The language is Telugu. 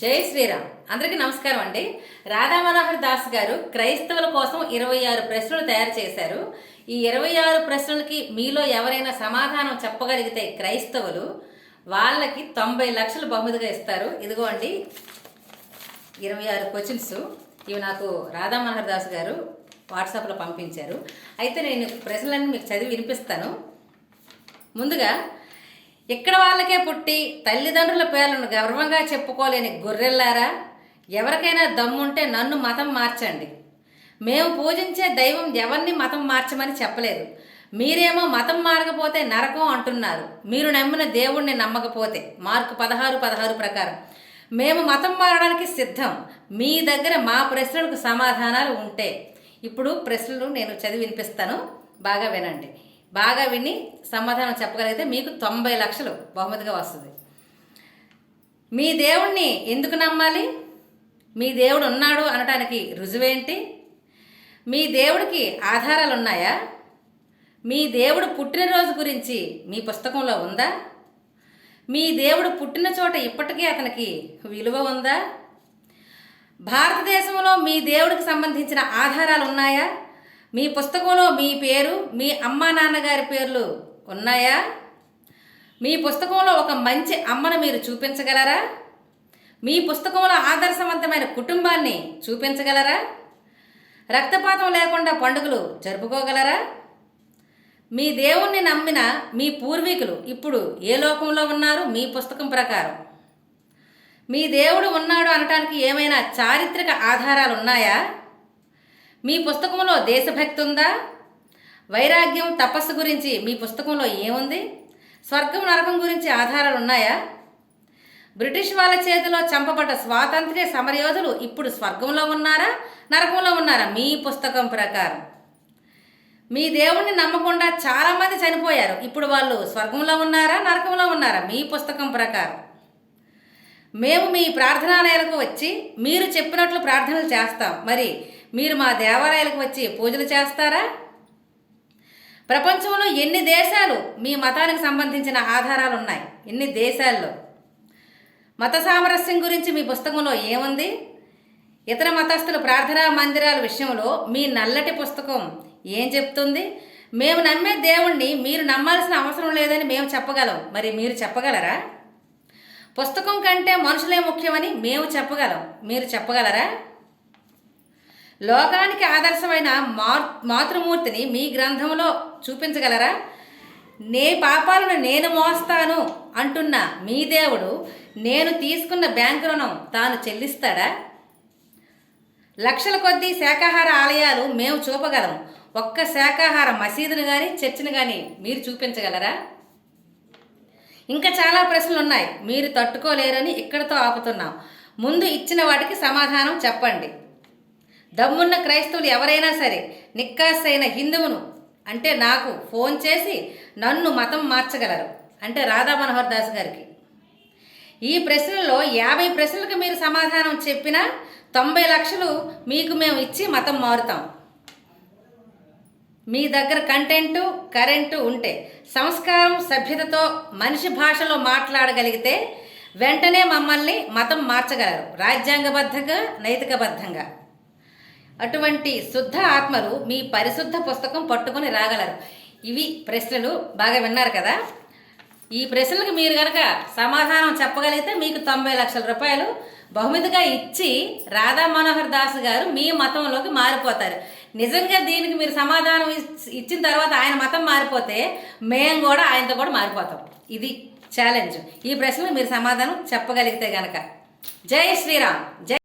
జై శ్రీరామ్. అందరికీ నమస్కారం అండి. రాధా మనోహర్ దాస్ గారు క్రైస్తవుల కోసం ఇరవై ఆరు ప్రశ్నలు తయారు చేశారు. ఈ ఇరవై ఆరు ప్రశ్నలకి మీలో ఎవరైనా సమాధానం చెప్పగలిగితే క్రైస్తవులు వాళ్ళకి తొంభై లక్షలు బహుమతిగా ఇస్తారు. ఇదిగో అండి ఇరవై ఆరు క్వశ్చన్స్ ఇవి నాకు రాధా మనోహర్ దాస్ గారు వాట్సాప్లో పంపించారు. అయితే నేను ప్రశ్నలన్నీ మీకు చదివి వినిపిస్తాను. ముందుగా ఇక్కడ వాళ్ళకే పుట్టి తల్లిదండ్రుల పేర్లను గర్వంగా చెప్పుకోలేని గొర్రెల్లారా? ఎవరికైనా దమ్ముంటే నన్ను మతం మార్చండి. మేము పూజించే దైవం ఎవరిని మతం మార్చమని చెప్పలేదు. మీరేమో మతం మారకపోతే నరకం అంటున్నారు. మీరు నమ్మిన దేవుణ్ణి నమ్మకపోతే. మార్కు పదహారు పదహారు ప్రకారం. మేము మతం మారడానికి సిద్ధం. మీ దగ్గర మా ప్రశ్నలకు సమాధానాలు ఉంటే. ఇప్పుడు ప్రశ్నలు నేను చదివి వినిపిస్తాను. బాగా వినండి. బాగా విని సమాధానం చెప్పగలిగితే మీకు తొంభై లక్షలు బహుమతిగా వస్తుంది. మీ దేవుణ్ణి ఎందుకు నమ్మాలి? మీ దేవుడు ఉన్నాడు అనటానికి రుజువేంటి? మీ దేవుడికి ఆధారాలు ఉన్నాయా మీ దేవుడు పుట్టినరోజు గురించి మీ పుస్తకంలో ఉందా? మీ దేవుడు పుట్టిన చోట ఇప్పటికీ అతనికి విలువ ఉందా? భారతదేశంలో మీ దేవుడికి సంబంధించిన ఆధారాలు ఉన్నాయా మీ పుస్తకంలో మీ పేరు మీ అమ్మా నాన్నగారి పేర్లు ఉన్నాయా? మీ పుస్తకంలో ఒక మంచి అమ్మను మీరు చూపించగలరా? మీ పుస్తకంలో ఆదర్శవంతమైన కుటుంబాన్ని చూపించగలరా? రక్తపాతం లేకుండా పండుగలు జరుపుకోగలరా? మీ దేవుణ్ణి నమ్మిన మీ పూర్వీకులు ఇప్పుడు ఏ లోకంలో ఉన్నారు? మీ పుస్తకం ప్రకారం. మీ దేవుడు ఉన్నాడు అనటానికి ఏమైనా చారిత్రక ఆధారాలు ఉన్నాయా? మీ పుస్తకంలో దేశభక్తి ఉందా? వైరాగ్యం తపస్సు గురించి మీ పుస్తకంలో ఏముంది? స్వర్గం నరకం గురించి ఆధారాలు ఉన్నాయా? బ్రిటిష్ వాళ్ళ చేతిలో చంపబడ్డ స్వాతంత్ర్య సమరయోధులు ఇప్పుడు స్వర్గంలో ఉన్నారా? నరకంలో ఉన్నారా? మీ పుస్తకం ప్రకారం. మీ దేవుణ్ణి నమ్మకుండా చాలామంది చనిపోయారు. ఇప్పుడు వాళ్ళు స్వర్గంలో ఉన్నారా? నరకంలో ఉన్నారా? మీ పుస్తకం ప్రకారం. మేము మీ ప్రార్థనాలయాలకు వచ్చి మీరు చెప్పినట్లు ప్రార్థనలు చేస్తాం. మరి మీరు మా దేవాలయాలకు వచ్చి పూజలు చేస్తారా? ప్రపంచంలో ఎన్ని దేశాలు మీ మతానికి సంబంధించిన ఆధారాలు ఉన్నాయి ఎన్ని దేశాల్లో? మత సామరస్యం గురించి మీ పుస్తకంలో ఏముంది? ఇతర మతస్థుల ప్రార్థనా మందిరాల విషయంలో మీ నల్లటి పుస్తకం ఏం చెప్తుంది? మేము నమ్మే దేవుణ్ణి మీరు నమ్మాల్సిన అవసరం లేదని మేము చెప్పగలం. మరి మీరు చెప్పగలరా? పుస్తకం కంటే మనుషులే ముఖ్యమని మేము చెప్పగలం. మీరు చెప్పగలరా? లోకానికి ఆదర్శమైన మా మాతృమూర్తిని మీ గ్రంథంలో చూపించగలరా? నే పాపాలను నేను మోస్తాను అంటున్న మీ దేవుడు నేను తీసుకున్న బ్యాంకు రుణం తాను చెల్లిస్తాడా? లక్షల కొద్దీ శాకాహార ఆలయాలు మేము చూపగలం ఒక్క శాకాహార మసీదును కానీ చర్చిని కానీ మీరు చూపించగలరా? ఇంకా చాలా ప్రశ్నలు ఉన్నాయి. మీరు తట్టుకోలేరని ఇక్కడితో ఆపుతున్నాం. ముందు ఇచ్చిన వాటికి సమాధానం చెప్పండి. దమ్మున్న క్రైస్తవులు ఎవరైనా సరే నిక్కాసైన హిందువును అంటే నాకు ఫోన్ చేసి నన్ను మతం మార్చగలరు అంటే రాధా మనోహర్ దాస్ గారికి. ఈ ప్రశ్నల్లో యాభై ప్రశ్నలకు మీరు సమాధానం చెప్పినా తొంభై లక్షలు మీకు మేము ఇచ్చి మతం మారుతాం. మీ దగ్గర కంటెంటు కరెంటు ఉంటే సంస్కారం సభ్యతతో మనిషి భాషలో మాట్లాడగలిగితే వెంటనే మమ్మల్ని మతం మార్చగలరు. రాజ్యాంగబద్ధంగా నైతికబద్ధంగా. అటువంటి శుద్ధ ఆత్మలు మీ పరిశుద్ధ పుస్తకం పట్టుకొని రాగలరు. ఇవి ప్రశ్నలు బాగా విన్నారు కదా? ఈ ప్రశ్నలకు మీరు కనుక సమాధానం చెప్పగలిగితే మీకు తొంభై లక్షల రూపాయలు బహుమతిగా ఇచ్చి రాధా మనోహర్ దాస్ గారు మీ మతంలోకి మారిపోతారు. నిజంగా దీనికి మీరు సమాధానం ఇచ్చిన తర్వాత ఆయన మతం మారిపోతే మేము కూడా ఆయనతో కూడా మారిపోతాం. ఇది ఛాలెంజ్ ఈ ప్రశ్నలు మీరు సమాధానం చెప్పగలిగితే గనక. జై శ్రీరామ్. జై